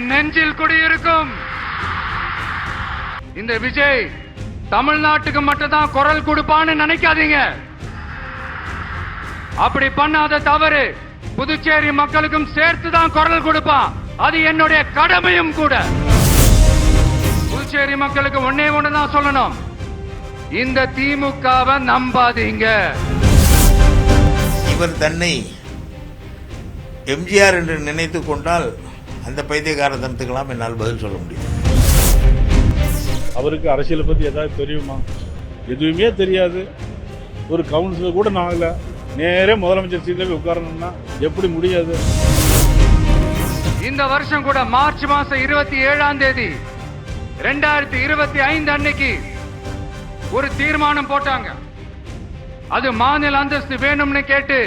என் நெஞ்சில் குடியிருக்கும். இந்த விஜய் தமிழ்நாட்டுக்கு மட்டும் தான் குரல் கொடுப்பான்னு நினைக்காதீங்க. அப்படி பண்ணாத தவறு புதுச்சேரி மக்களுக்கும் சேர்த்து தான் குரல் கொடுப்பான். அது என்னுடைய கடமையும் கூட. புதுச்சேரி மக்களுக்கு ஒன்னே ஒன்று தான் சொல்லணும். இந்த திமுகவை நம்பாதீங்க. இவர் தன்னை எம்ஜிஆர் என்று நினைத்து கொண்டால் அந்த பைத்தியகாரத்தனத்துக்கெல்லாம் என்னால் பதில் சொல்ல முடியும். அவருக்கு அரசியலை பற்றி ஏதாவது தெரியுமா? எதுவுமே தெரியாது. ஒரு கவுன்சிலர் கூட நாங்கல நேரே முதலமைச்சர் சீட்டில் போய் உட்காரணும்னா எப்படி முடியாது? இந்த வருஷம் கூட மார்ச் மாசம் இருபத்தி ஏழாம் தேதி ரெண்டாயிரத்தி இருபத்தி ஐந்து அன்னைக்கு ஒரு தீர்மானம் போட்டாங்க. அது மாநில அந்தஸ்து வேணும்னு கேட்டு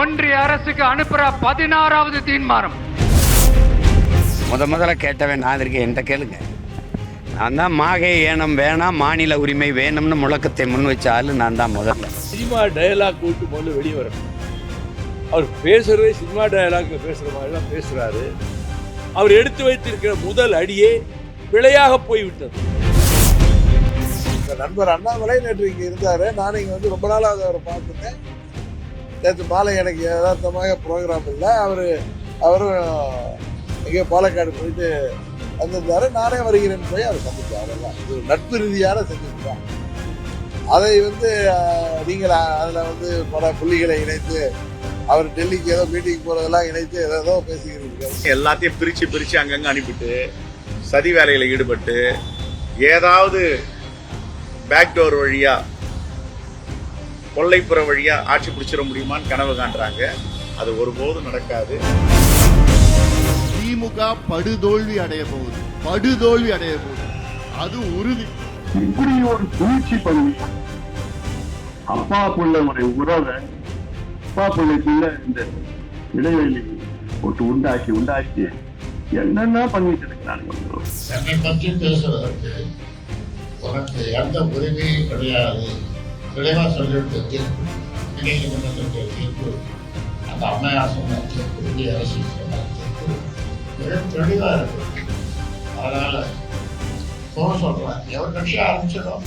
ஒன்றிய அரசுக்கு அனுப்புற பதினாறாவது தீர்மானம். முத முதல்ல கேட்டவன் நான் இருக்கேன் என்கிட்ட கேளுங்க. நான் தான் மாகை ஏனம் வேணாம் மாநில உரிமை வேணும்னு முழக்கத்தை முன் வச்ச ஆளு நான் தான் முதல்ல. சினிமா டயலாக் விட்டு முதல்ல வெளியே வரணும். அவர் பேசுறதே சினிமா டயலாக் பேசுற மாதிரி தான் பேசுறாரு. அவர் எடுத்து வைத்திருக்கிற முதல் அடியே பிழையாக போய்விட்டது. எங்க நண்பர் அண்ணாமலை நேற்று இங்கே இருந்தார். நான் இங்கே வந்து ரொம்ப நாளாக அவரை பார்த்துட்டேன் நேற்று மாலை எனக்கு யதார்த்தமாக ப்ரோக்ராம் இல்லை. அவர் அவரும் எங்கேயோ பாலக்காடு போயிட்டு வந்திருந்தாரு. நானே வருகிறேன்னு போய் அவர் சந்திச்சார் அதெல்லாம் இது ஒரு நட்பு ரீதியான சந்திப்பு தான். அதை வந்து நீங்கள் அதில் வந்து பல புள்ளிகளை இணைத்து அவர் டெல்லிக்கு ஏதோ மீட்டிங் போகிறதெல்லாம் இணைத்து ஏதோ ஏதோ பேசிக்கிறீர்கள் எல்லாத்தையும் பிரித்து பிரித்து அங்கங்கே அனுப்பிட்டு சதி வேலையில் ஈடுபட்டு ஏதாவது பேக்டோர் வழியாக கொல்லைப்புற வழியாக ஆட்சி பிடிச்சிட முடியுமான்னு கனவு காண்றாங்க. அது ஒருபோதும் நடக்காது. திமுக படுதோல்வி அடைய போகுது. படுதோல்வி அடைய போகுது. அது உறுதி. இப்படி ஒரு சூழ்ச்சி பண்ணி அப்பா புள்ள ஒரு உறவை அப்பா பிள்ளைக்குள்ள இந்த இடைவெளி போட்டு உண்டாக்கி உண்டாக்கி என்னென்ன பண்ணிட்டு இருக்கிறாங்க என்னை பற்றி பேசுவதற்கு உனக்கு எந்த உரிமையும் கிடையாது. தெளிவா சொல்லிட்டு தீர்ப்பு. அந்த அம்மையார் சொன்ன தீர்ப்பு இந்திய அரசு சொன்ன தீர்ப்பு. மிக தெளிவாக இருக்கு. அதனால போன சொல்றேன். எவர் கட்சி ஆரம்பிச்சிடும்